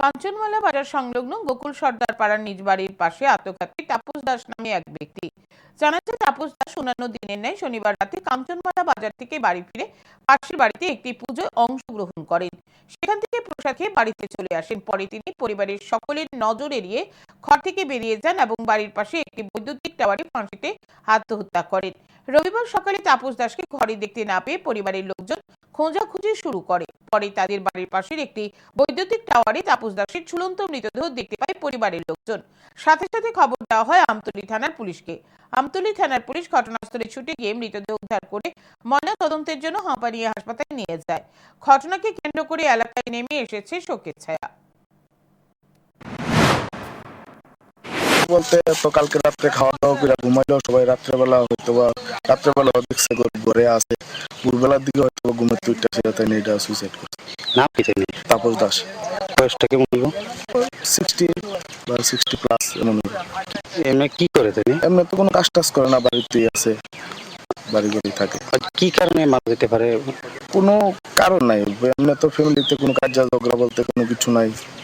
কাঞ্চনমালা বাজার সংলগ্ন গোকুল সর্দার পাড়ার নিজ বাড়ির পাশে আত্মঘাতী তাপস দাস নামে এক ব্যক্তি। জানা যায়, তাপস দাস অন্যান্য দিনের ন্যায় শনিবার রাতে কাঞ্চনমালা বাজার থেকে বাড়ি ফিরে পাশের বাড়িতে একটি পুজোয় অংশগ্রহণ করেন। সেখান থেকে প্রসাদ খেয়ে বাড়িতে চলে আসেন। পরে তিনি পরিবারের সকলের নজর এড়িয়ে ঘর থেকে বেরিয়ে যান এবং বাড়ির পাশে একটি বৈদ্যুতিক টাওয়ারে ফাঁসিতে আত্মহত্যা করেন। রবিবার সকালে তাপস দাসকে ঘরে দেখতে না পেয়ে পরিবারের লোকজন খোঁজাখুঁজি শুরু করে। পরে তাদের বাড়ির পাশের একটি বৈদ্যুতিক টাওয়ারে তাপস দাসের ঝুলন্ত মৃতদেহ দেখতে পায় পরিবারের লোকজন। সাথে সাথে খবর দেওয়া হয় আমতলী থানার পুলিশকে। আমতলী থানার পুলিশ ঘটনাস্থলে ছুটে গিয়ে মৃতদেহ উদ্ধার করে ময়না তদন্তের জন্য হাঁপানিয়া হাসপাতালে নিয়ে যায়। ঘটনাকে কেন্দ্র করে এলাকায় নেমে এসেছে শোকের ছায়া। বলতে তো কালকে রাত্রে খাওয়া দাওয়া করে ঘুমাইলো। সবাই রাত্রেবেলা হয়তো বা রাত্রেবেলা দেখছে ঘরে আছে। ভোরবেলার দিকে হয়তো ঘুমের তুইটা সেটা তাই এটা সুইসাইড করছে। নাম কি জানি তাপস দাস। বয়সটা কেমন হলো? সিক্সটি বা সিক্সটি প্লাস এমন। এমনি কি করে তিনি এমনি তো কোনো কাজ টাজ করে না বাড়িতেই আছে বাড়ি বাড়ি থাকে কি কারণে মারা যেতে পারে? কোনো কারণ নাই। এমনি তো ফ্যামিলিতে কোনো কাজ ঝগড়া বলতে কোনো কিছু নাই।